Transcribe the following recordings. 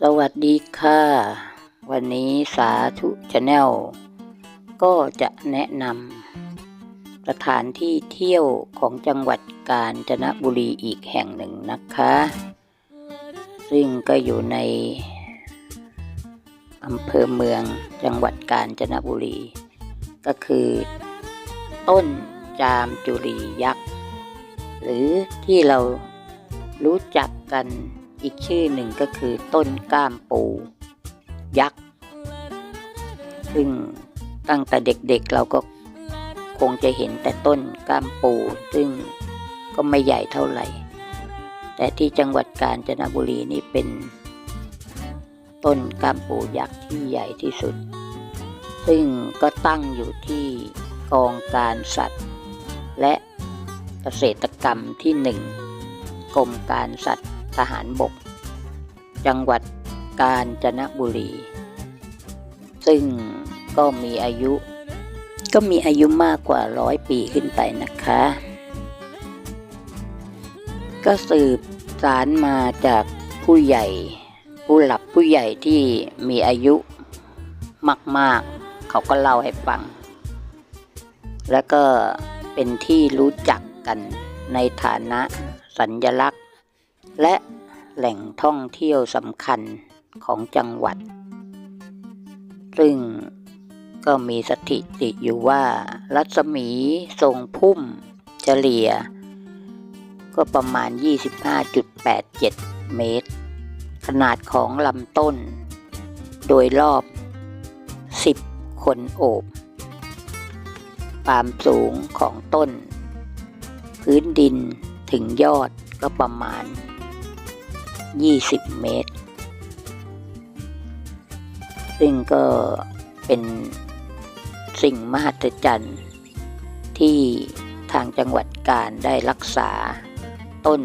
สวัสดีค่ะ วันนี้สาธุชาแนลก็จะแนะนำสถานที่เที่ยวของจังหวัดกาญจนบุรีอีกแห่งหนึ่งนะคะ ซึ่งก็อยู่ในอำเภอเมืองจังหวัดกาญจนบุรี ก็คือ ต้นจามจุรียักษ์ หรือที่เรารู้จักกัน อีกชื่อหนึ่งก็คือต้นก้ามปู ยักษ์ ซึ่งตั้งแต่เด็กๆเราก็คงจะเห็นแต่ต้นก้ามปู ซึ่งก็ไม่ใหญ่เท่าไหร่ แต่ที่จังหวัดกาญจนบุรีนี่เป็น ต้นก้ามปูยักษ์ที่ใหญ่ที่สุด ซึ่งก็ตั้งอยู่ที่กองการสัตว์ และเกษตรกรรมที่หนึ่งกรมการสัตว์ ทหารบก จังหวัดกาญจนบุรี ซึ่งก็มีอายุ ก็มีอายุมากกว่าร้อยปีขึ้นไปนะคะ ก็สืบสารมาจากผู้ใหญ่ ผู้หลักผู้ใหญ่ที่มีอายุมาก ๆ เขาก็เล่าให้ฟัง แล้วก็เป็นที่รู้จักกันในฐานะสัญลักษณ และแหล่งท่องเที่ยวสำคัญของจังหวัด ซึ่งก็มีสถิติอยู่ว่ารัศมีทรงพุ่มเฉลี่ย ก็ประมาณ 25.87 เมตร ขนาดของลำต้น โดยรอบ 10 คนโอบความสูงของต้น พื้นดินถึงยอดก็ประมาณ 20 เมตร ซึ่งก็เป็นสิ่งมหัศจรรย์ ที่ทางจังหวัดกาญได้รักษาต้น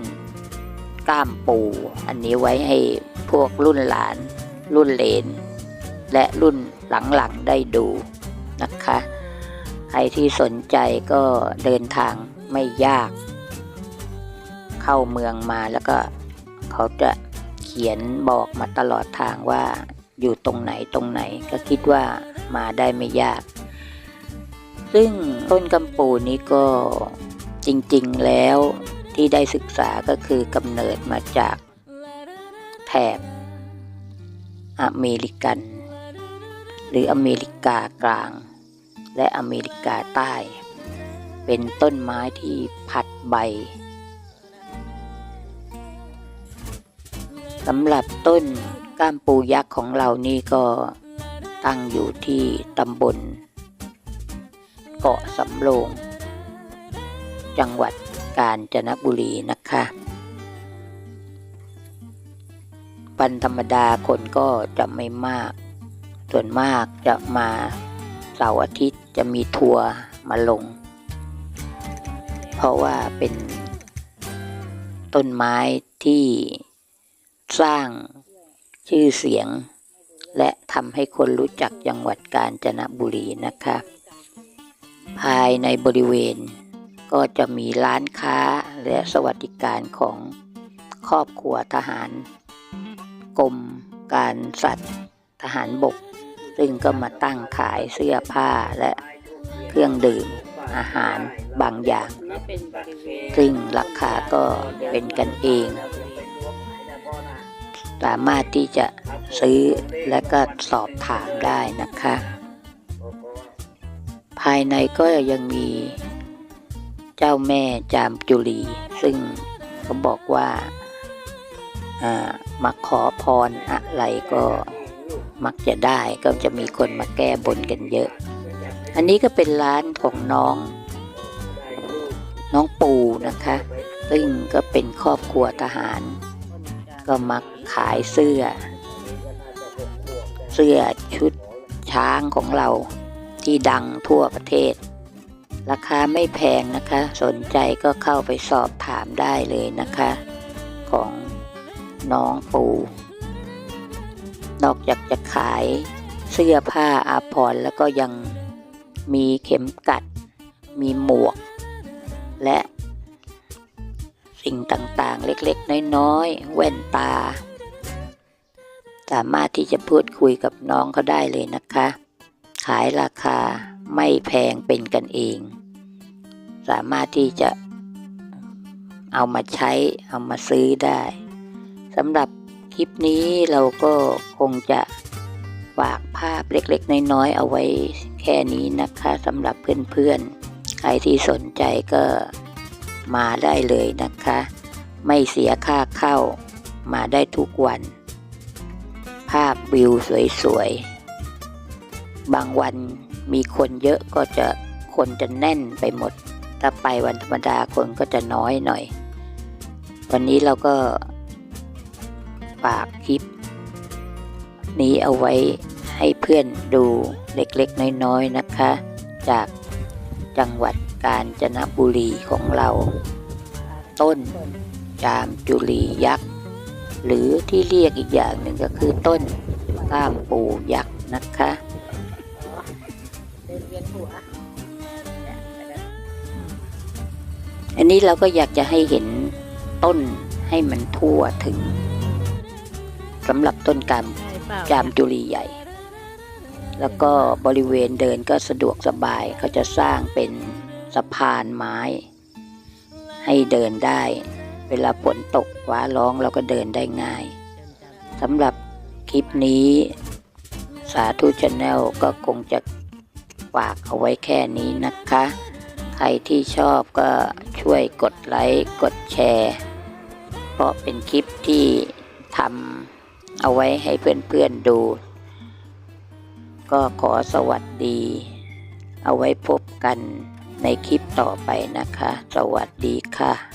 ก้ามปู อันนี้ไว้ให้พวกรุ่นหลาน รุ่นเลน และรุ่นหลังๆได้ดูนะคะ ใครที่สนใจก็เดินทางไม่ยาก เข้าเมืองมาแล้วก็ เขาจะเขียนบอกมาตลอดทางว่าอยู่ตรงไหนตรงไหนก็คิดว่ามาได้ไม่ยาก ซึ่งต้นกำปูนี้ก็จริงๆแล้วที่ได้ศึกษาก็คือกำเนิดมาจากแถบอเมริกัน หรืออเมริกากลาง และอเมริกาใต้ เป็นต้นไม้ที่ผัดใบ สำหรับต้นก้ามปูยักษ์ของเรานี่ก็ตั้งอยู่ที่ตำบล เกาะสำโรง จังหวัดกาญจนบุรีนะคะวันธรรมดาคนก็จะไม่มาก ส่วนมากจะมาเสาร์อาทิตย์จะมีทัวร์มาลง เพราะว่าเป็นต้นไม้ที่ สร้างชื่อเสียง และทำให้คนรู้จักจังหวัดกาญจนบุรีนะคะ ภายในบริเวณก็จะมีร้านค้าและสวัสดิการของครอบครัวทหาร กรมการสัตว์ทหารบก ซึ่งก็มาตั้งขายเสื้อผ้าและเครื่องดื่มอาหารบางอย่าง ซึ่งราคาก็เป็นกันเอง สามารถที่จะซื้อและก็สอบถามได้นะคะ ภายในก็ยังมีเจ้าแม่จามจุลี ซึ่งเขาบอกว่าามาขอพรอะไรก็มักจะได้ก็จะมีคนมาแก้บนกันเยอะ อันนี้ก็เป็นร้านของน้อง น้องปูนะคะ ซึ่งก็เป็นครอบครัวทหาร ก็มัก ขายเสื้อ เสื้อชุดช้างของเราที่ดังทั่วประเทศ ราคาไม่แพงนะคะ สนใจก็เข้าไปสอบถามได้เลยนะคะ ของน้องปู นอกจากจะขายเสื้อผ้าอาภรณ์แล้วก็ยังมีเข็มกัด มีหมวก และสิ่งต่างๆ เล็กๆ น้อยๆ แว่นตา สามารถที่จะพูดคุยกับน้องเขาได้เลยนะคะ ขายราคาไม่แพงเป็นกันเอง สามารถที่จะเอามาใช้เอามาซื้อได้สำหรับคลิปนี้เราก็คงจะฝากภาพเล็กๆ น้อยๆ เอาไว้แค่นี้นะคะสำหรับเพื่อนๆ ใครที่สนใจก็มาได้เลยนะคะ ไม่เสียค่าเข้ามาได้ทุกวัน ภาพวิวสวยๆ บางวันมีคนเยอะก็จะคนจะแน่นไปหมด ถ้าไปวันธรรมดาคนก็จะน้อยหน่อย วันนี้เราก็ฝากคลิป นี้เอาไว้ให้เพื่อนดูเล็กๆ น้อยๆนะคะ จากจังหวัดกาญจนบุรีของเรา ต้นจามจุลียักษ์ หรือที่เรียกอีกอย่างหนึ่งก็คือต้นก้ามปูยักษ์นะคะเดินเวียนหัวอันนี้เราก็อยากจะให้เห็นต้นให้มันทั่วถึงสำหรับต้นกามใช่เปล่าจามจุลีใหญ่ แล้วก็บริเวณเดินก็สะดวกสบายเขาจะสร้างเป็นสะพานไม้ ให้เดินได้ เวลาฝนตกฟ้าร้องเราก็เดินได้ง่ายสำหรับคลิปนี้สาธุชาแนลก็คงจะฝากเอาไว้แค่นี้นะคะ ใครที่ชอบก็ช่วยกดไลค์กดแชร์ เพราะเป็นคลิปที่ทำเอาไว้ให้เพื่อนๆดู ก็ขอสวัสดี เอาไว้พบกันในคลิปต่อไปนะคะ สวัสดีค่ะ